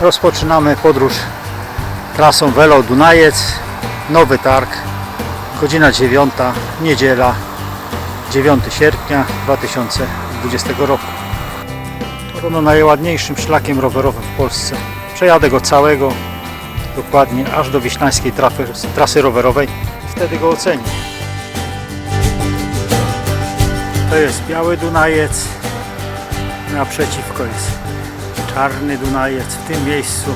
Rozpoczynamy podróż trasą Velo Dunajec, Nowy Targ, godzina 9, niedziela, 9 sierpnia 2020 roku. Podobno najładniejszym szlakiem rowerowym w Polsce. Przejadę go całego, dokładnie aż do Wiślańskiej trafy, trasy rowerowej. Wtedy go ocenię. To jest biały Dunajec, naprzeciwko jest czarny Dunajec. W tym miejscu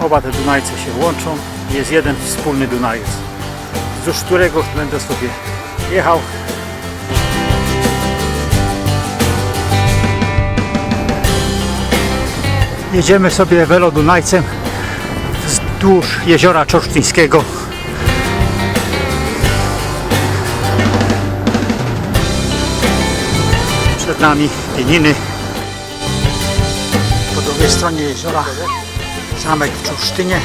oba te Dunajce się łączą. Jest jeden wspólny Dunajec, wzdłuż którego będę sobie jechał. Jedziemy sobie Velo Dunajcem wzdłuż jeziora Czorsztyńskiego. Przed nami Pieniny. Drugiej stronie jeziora zamek w Czorsztynie.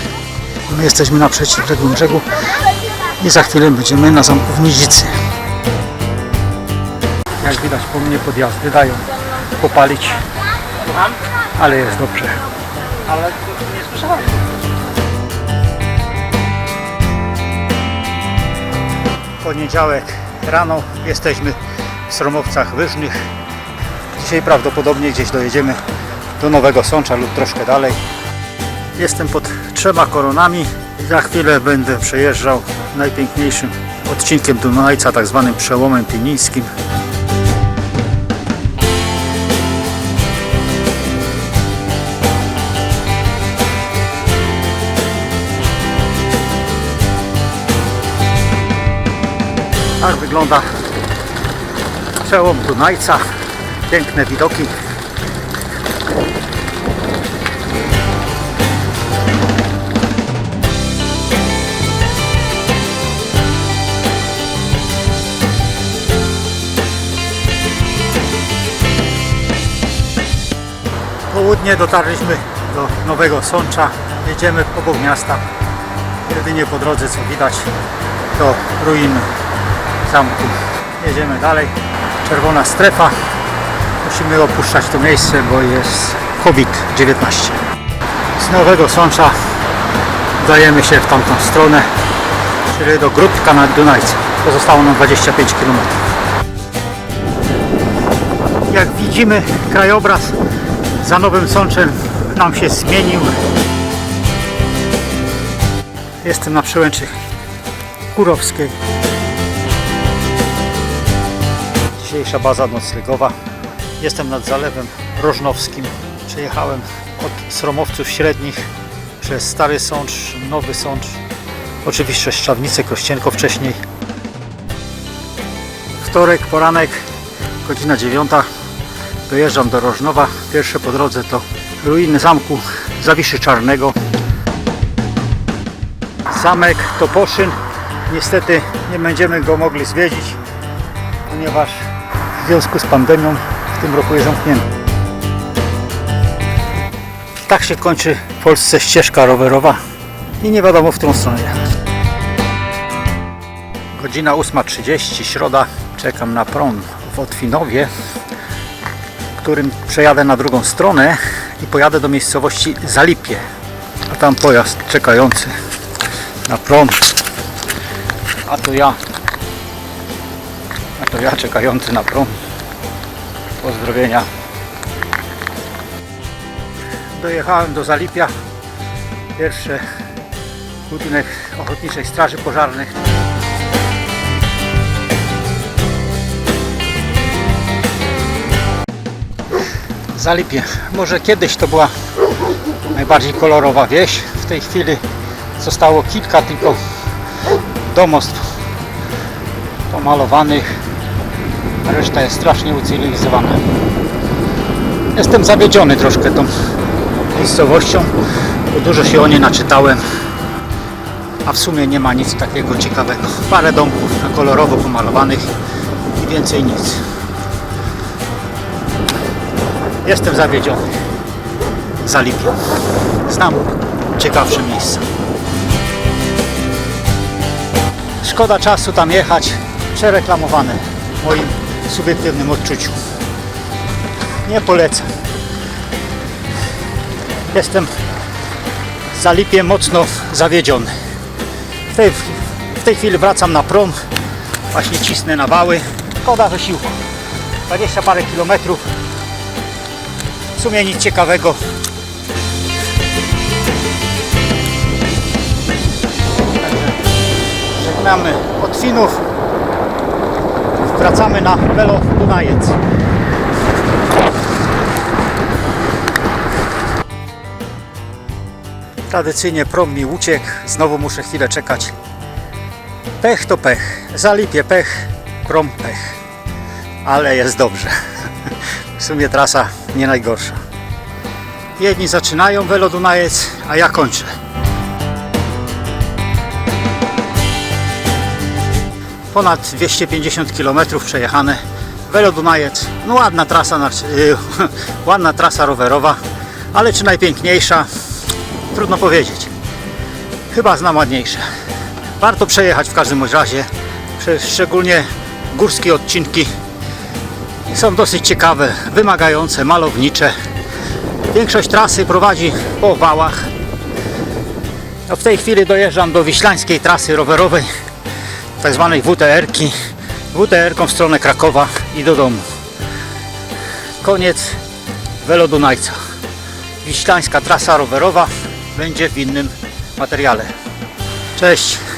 My jesteśmy na przeciwległym brzegu i za chwilę będziemy na zamku w Nidzicy. Jak widać po mnie podjazdy dają popalić, ale jest dobrze. Ale nie słyszałem. Poniedziałek rano jesteśmy w Sromowcach Wyżnych. Dzisiaj prawdopodobnie gdzieś dojedziemy do Nowego Sącza lub troszkę dalej. Jestem pod trzema koronami za chwilę będę przejeżdżał najpiękniejszym odcinkiem Dunajca, tak zwanym przełomem pienińskim. Tak wygląda przełom Dunajca. Piękne widoki. Południe dotarliśmy do Nowego Sącza. Jedziemy obok miasta. Jedynie po drodze co widać to ruiny zamku. Jedziemy dalej. Czerwona strefa. Musimy opuszczać to miejsce, bo jest COVID-19. Z Nowego Sącza dajemy się w tamtą stronę, czyli do Grudka nad Dunajcem. Pozostało nam 25 km. Jak widzimy, krajobraz za Nowym Sączem nam się zmienił. Jestem na przełęczy Kurowskiej. Dzisiejsza baza noclegowa. Jestem nad Zalewem Rożnowskim. Przejechałem od Sromowców Średnich przez Stary Sącz, Nowy Sącz, oczywiście Szczawnicę, Kościenko wcześniej. Wtorek, poranek, godzina 9. Dojeżdżam do Rożnowa. Pierwsze po drodze to ruiny zamku Zawiszy Czarnego. Zamek Toposzyn. Niestety nie będziemy go mogli zwiedzić, ponieważ w związku z pandemią w tym roku jest zamknięty. Tak się kończy w Polsce ścieżka rowerowa i nie wiadomo w którą stronę. Godzina 8.30, środa. Czekam na prom w Otwinowie, którym przejadę na drugą stronę i pojadę do miejscowości Zalipie. A tam pojazd czekający na prom. A to ja. A to ja czekający na prom. Pozdrowienia. Dojechałem do Zalipia. Pierwszy budynek Ochotniczej Straży Pożarnej. Zalipie. Może kiedyś to była najbardziej kolorowa wieś. W tej chwili zostało kilka tylko domostw pomalowanych. Reszta jest strasznie ucywilizowana. Jestem zawiedziony troszkę tą miejscowością, bo dużo się o niej naczytałem, a w sumie nie ma nic takiego ciekawego. Parę domków kolorowo pomalowanych i więcej nic. Jestem zawiedziony. Zalipią. Znam ciekawsze miejsca. Szkoda czasu tam jechać. Przereklamowane w moim subiektywnym odczuciu. Nie polecam. Jestem za Lipiem mocno zawiedziony. W tej, w tej chwili wracam na prom. Właśnie cisnę na wały. Szkoda wysiłku. 20 parę kilometrów. W sumie nic ciekawego. Żegnamy od Finów. Wracamy na Welo Dunajec. Tradycyjnie prom mi uciekł. Znowu muszę chwilę czekać. Pech to pech. Zalipie pech, prom pech. Ale jest dobrze. W sumie trasa nie najgorsza. Jedni zaczynają Welo Dunajec, a ja kończę. Ponad 250 km przejechane. Welo Dunajec. No ładna trasa, ładna trasa rowerowa, ale czy najpiękniejsza? Trudno powiedzieć. Chyba znam ładniejsze. Warto przejechać w każdym razie. Szczególnie górskie odcinki są dosyć ciekawe, wymagające, malownicze. Większość trasy prowadzi po wałach. No w tej chwili dojeżdżam do wiślańskiej trasy rowerowej, tak zwanej WTR-ki. WTR-ką w stronę Krakowa i do domu. Koniec Welo Dunajca. Wiślańska trasa rowerowa będzie w innym materiale. Cześć!